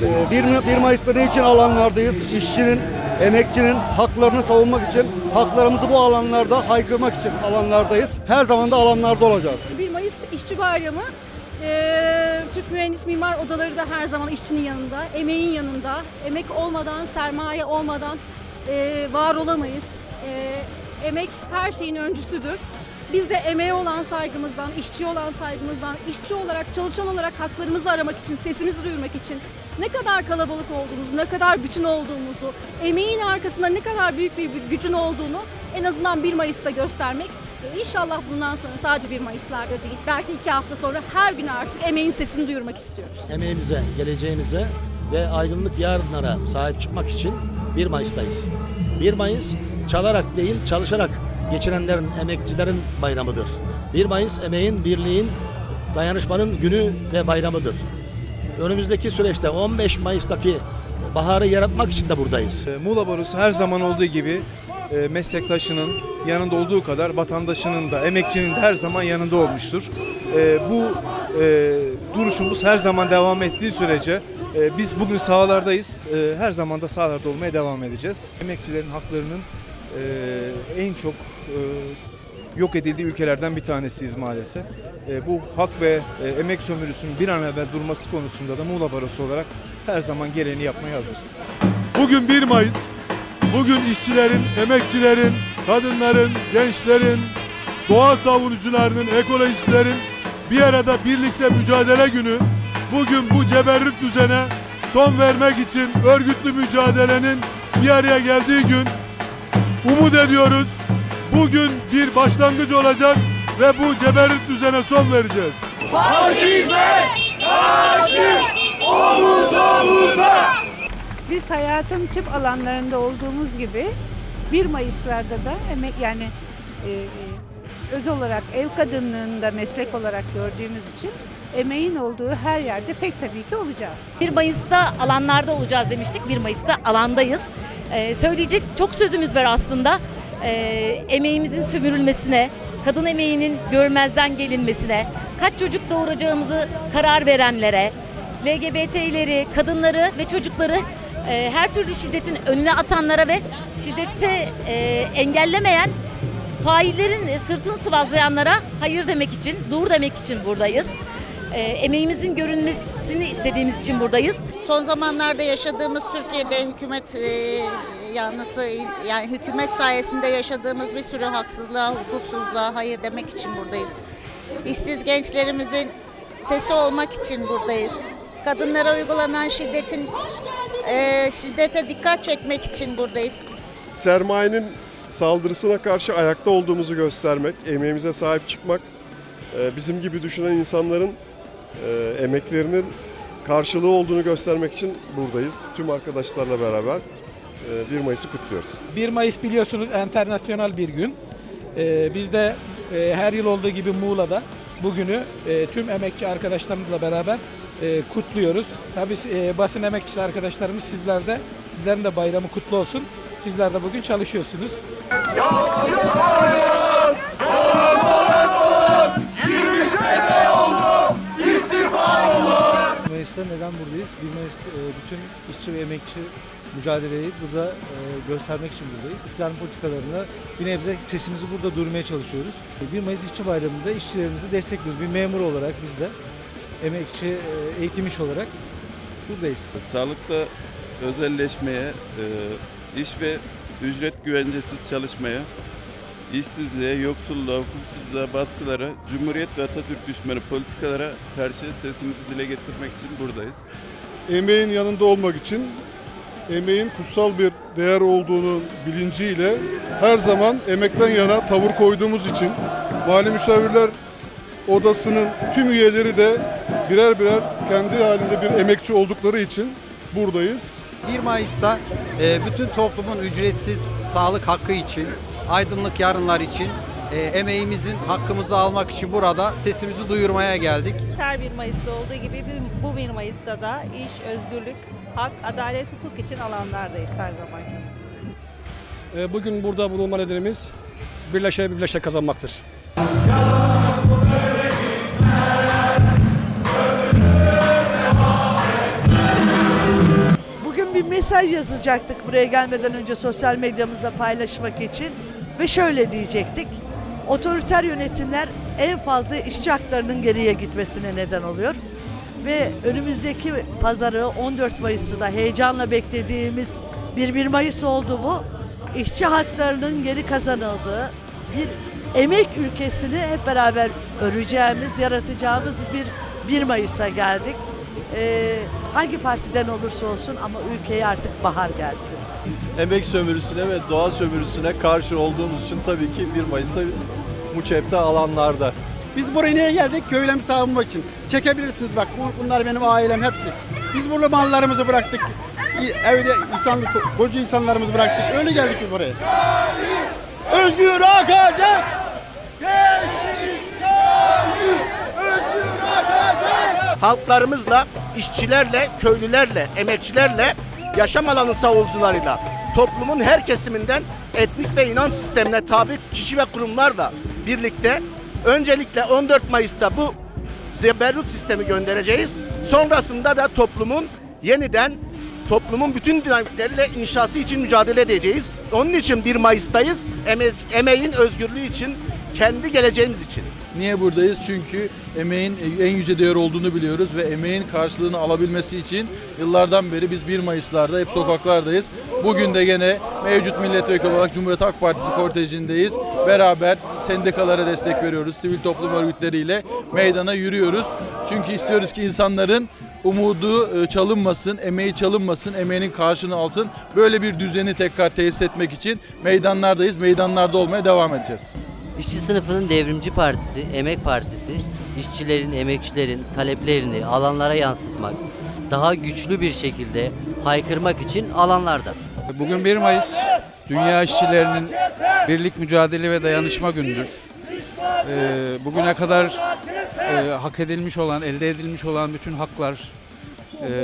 1, 1 Mayıs'ta ne için alanlardayız? İşçinin, emekçinin haklarını savunmak için, haklarımızı bu alanlarda haykırmak için alanlardayız. Her zaman da alanlarda olacağız. 1 Mayıs İşçi Bayramı. Ee, Türk Mühendis Mimar Odaları da her zaman işçinin yanında, emeğin yanında. Emek olmadan, sermaye olmadan e, var olamayız. E, emek her şeyin öncüsüdür. Biz de emeğe olan saygımızdan, işçi olan saygımızdan, işçi olarak, çalışan olarak haklarımızı aramak için, sesimizi duyurmak için ne kadar kalabalık olduğumuzu, ne kadar bütün olduğumuzu, emeğin arkasında ne kadar büyük bir gücün olduğunu en azından 1 Mayıs'ta göstermek ve İnşallah bundan sonra sadece 1 Mayıs'larda değil, belki iki hafta sonra her gün artık emeğin sesini duyurmak istiyoruz. emeğimize, geleceğimize ve aydınlık yarınlara sahip çıkmak için 1 Mayıs'tayız. 1 Mayıs çalarak değil çalışarak geçirenlerin, emekçilerin bayramıdır. 1 Mayıs emeğin, birliğin, dayanışmanın günü ve bayramıdır. Önümüzdeki süreçte 15 Mayıs'taki baharı yaratmak için de buradayız. E, Muğla Barosu her zaman olduğu gibi e, meslektaşının yanında olduğu kadar vatandaşının da emekçinin de her zaman yanında olmuştur. E, Bu duruşumuz her zaman devam ettiği sürece biz bugün sahalardayız. Her zaman da sahalarda olmaya devam edeceğiz. Emekçilerin haklarının e, en çok e, yok edildiği ülkelerden bir tanesiyiz maalesef. E, Bu hak ve e, emek sömürüsünün bir an evvel durması konusunda da Muğla Barosu olarak her zaman gereğini yapmaya hazırız. Bugün 1 Mayıs. Bugün işçilerin, emekçilerin, kadınların, gençlerin, doğa savunucularının, ekolojistlerin bir arada birlikte mücadele günü. Bugün bu ceberrut düzene son vermek için örgütlü mücadelenin bir araya geldiği gün umut ediyoruz. Bugün bir başlangıç olacak ve bu ceberrut düzene son vereceğiz. Biz hayatın tüm alanlarında olduğumuz gibi 1 Mayıs'larda da emek yani e, e, öz olarak ev kadınlığında meslek olarak gördüğümüz için emeğin olduğu her yerde pek tabii ki olacağız. 1 Mayıs'ta alanlarda olacağız demiştik. 1 Mayıs'ta alandayız. Ee, söyleyecek çok sözümüz var aslında. Ee, emeğimizin sömürülmesine, kadın emeğinin görmezden gelinmesine, kaç çocuk doğuracağımızı karar verenlere, LGBT'leri, kadınları ve çocukları e, her türlü şiddetin önüne atanlara ve şiddeti e, engellemeyen faillerin sırtını sıvazlayanlara hayır demek için, dur demek için buradayız. E, emeğimizin görünmesini istediğimiz için buradayız. Son zamanlarda yaşadığımız Türkiye'de hükümet e, yanlısı yani hükümet sayesinde yaşadığımız bir sürü haksızlığa, hukuksuzluğa hayır demek için buradayız. İşsiz gençlerimizin sesi olmak için buradayız. Kadınlara uygulanan şiddetin e, şiddete dikkat çekmek için buradayız. sermayenin saldırısına karşı ayakta olduğumuzu göstermek, emeğimize sahip çıkmak, e, bizim gibi düşünen insanların e, emeklerinin karşılığı olduğunu göstermek için buradayız. Tüm arkadaşlarla beraber e, 1 Mayıs'ı kutluyoruz. 1 Mayıs biliyorsunuz internasyonel bir gün. Ee, biz de e, her yıl olduğu gibi Muğla'da bugünü e, tüm emekçi arkadaşlarımızla beraber e, kutluyoruz. Tabii e, basın emekçisi arkadaşlarımız sizler de sizlerin de bayramı kutlu olsun. Sizler de bugün çalışıyorsunuz. Mayıs'ta neden buradayız? 1 Mayıs e, bütün işçi ve emekçi mücadeleyi burada e, göstermek için buradayız. İktidarın politikalarına bir nebze sesimizi burada duyurmaya çalışıyoruz. 1 Mayıs İşçi Bayramı'nda işçilerimizi destekliyoruz. Bir memur olarak biz de emekçi, e, eğitim iş olarak buradayız. Sağlıkta özelleşmeye, iş ve ücret güvencesiz çalışmaya, işsizliğe, yoksulluğa, hukuksuzluğa, baskılara, Cumhuriyet ve Atatürk düşmanı politikalara karşı sesimizi dile getirmek için buradayız. Emeğin yanında olmak için, emeğin kutsal bir değer olduğunu bilinciyle her zaman emekten yana tavır koyduğumuz için Vali Müşavirler Odası'nın tüm üyeleri de birer birer kendi halinde bir emekçi oldukları için buradayız. 1 Mayıs'ta e, bütün toplumun ücretsiz sağlık hakkı için, aydınlık yarınlar için, e, emeğimizin hakkımızı almak için burada sesimizi duyurmaya geldik. Her 1 Mayıs'ta olduğu gibi bu 1 Mayıs'ta da iş, özgürlük, hak, adalet, hukuk için alanlardayız her zaman. E, bugün burada bulunma nedenimiz birleşe birleşe kazanmaktır. mesaj yazacaktık buraya gelmeden önce sosyal medyamızda paylaşmak için ve şöyle diyecektik. Otoriter yönetimler en fazla işçi haklarının geriye gitmesine neden oluyor. Ve önümüzdeki pazarı 14 Mayıs'ı da heyecanla beklediğimiz bir 1 Mayıs oldu bu. İşçi haklarının geri kazanıldığı bir emek ülkesini hep beraber öreceğimiz, yaratacağımız bir 1 Mayıs'a geldik. Ee, hangi partiden olursa olsun ama ülkeye artık bahar gelsin. emek sömürüsüne ve doğa sömürüsüne karşı olduğumuz için tabii ki 1 Mayıs'ta muçepte alanlarda. Biz buraya niye geldik? Köylemi savunmak için. Çekebilirsiniz bak bu- bunlar benim ailem hepsi. Biz burada mallarımızı bıraktık. Evde insan, koca insanlarımızı bıraktık. Öyle geldik biz buraya. Özgür Akacan! Halklarımızla, işçilerle, köylülerle, emekçilerle, yaşam alanı savunucularıyla, toplumun her kesiminden etnik ve inanç sistemine tabi kişi ve kurumlarla birlikte öncelikle 14 Mayıs'ta bu zeberrut sistemi göndereceğiz. Sonrasında da toplumun yeniden toplumun bütün dinamikleriyle inşası için mücadele edeceğiz. Onun için 1 Mayıs'tayız. Eme- emeğin özgürlüğü için, kendi geleceğimiz için. Niye buradayız? Çünkü emeğin en yüce değer olduğunu biliyoruz ve emeğin karşılığını alabilmesi için yıllardan beri biz 1 Mayıs'larda hep sokaklardayız. Bugün de gene mevcut milletvekili olarak Cumhuriyet Halk Partisi kortejindeyiz. Beraber sendikalara destek veriyoruz. Sivil toplum örgütleriyle meydana yürüyoruz. Çünkü istiyoruz ki insanların umudu e, çalınmasın, emeği çalınmasın, emeğinin karşılığını alsın. Böyle bir düzeni tekrar tesis etmek için meydanlardayız. Meydanlarda olmaya devam edeceğiz. İşçi sınıfının devrimci partisi, emek partisi, işçilerin, emekçilerin taleplerini alanlara yansıtmak, daha güçlü bir şekilde haykırmak için alanlarda. Bugün 1 Mayıs Dünya İşçilerinin Birlik Mücadele ve Dayanışma Günüdür. Ee, bugüne kadar e, hak edilmiş olan, elde edilmiş olan bütün haklar,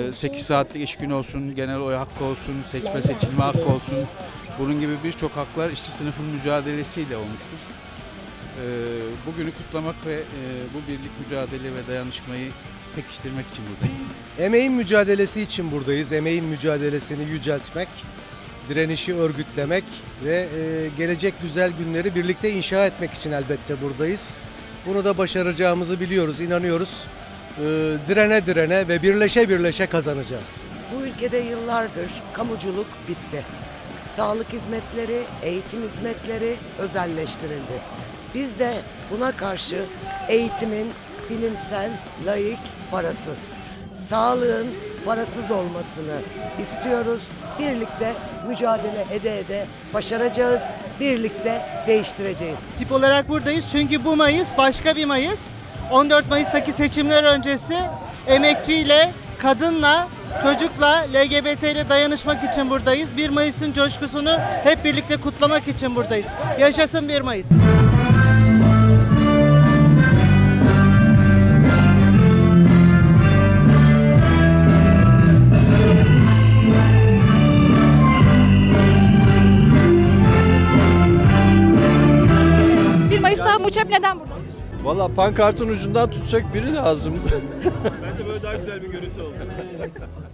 e, 8 saatlik iş günü olsun, genel oy hakkı olsun, seçme seçilme hakkı olsun, bunun gibi birçok haklar işçi sınıfının mücadelesiyle olmuştur. Ee, bugünü kutlamak ve e, bu birlik mücadele ve dayanışmayı pekiştirmek için buradayım. Emeğin mücadelesi için buradayız. Emeğin mücadelesini yüceltmek, direnişi örgütlemek ve e, gelecek güzel günleri birlikte inşa etmek için elbette buradayız. Bunu da başaracağımızı biliyoruz, inanıyoruz. E, direne direne ve birleşe birleşe kazanacağız. Bu ülkede yıllardır kamuculuk bitti. Sağlık hizmetleri, eğitim hizmetleri özelleştirildi. Biz de buna karşı eğitimin bilimsel, laik, parasız, sağlığın parasız olmasını istiyoruz. Birlikte mücadele ede ede başaracağız. Birlikte değiştireceğiz. Tip olarak buradayız çünkü bu Mayıs başka bir Mayıs. 14 Mayıs'taki seçimler öncesi emekçiyle, kadınla, çocukla, LGBT ile dayanışmak için buradayız. 1 Mayıs'ın coşkusunu hep birlikte kutlamak için buradayız. Yaşasın 1 Mayıs. Neden burada? Valla pankartın ucundan tutacak biri lazımdı. Bence böyle daha güzel bir görüntü oldu.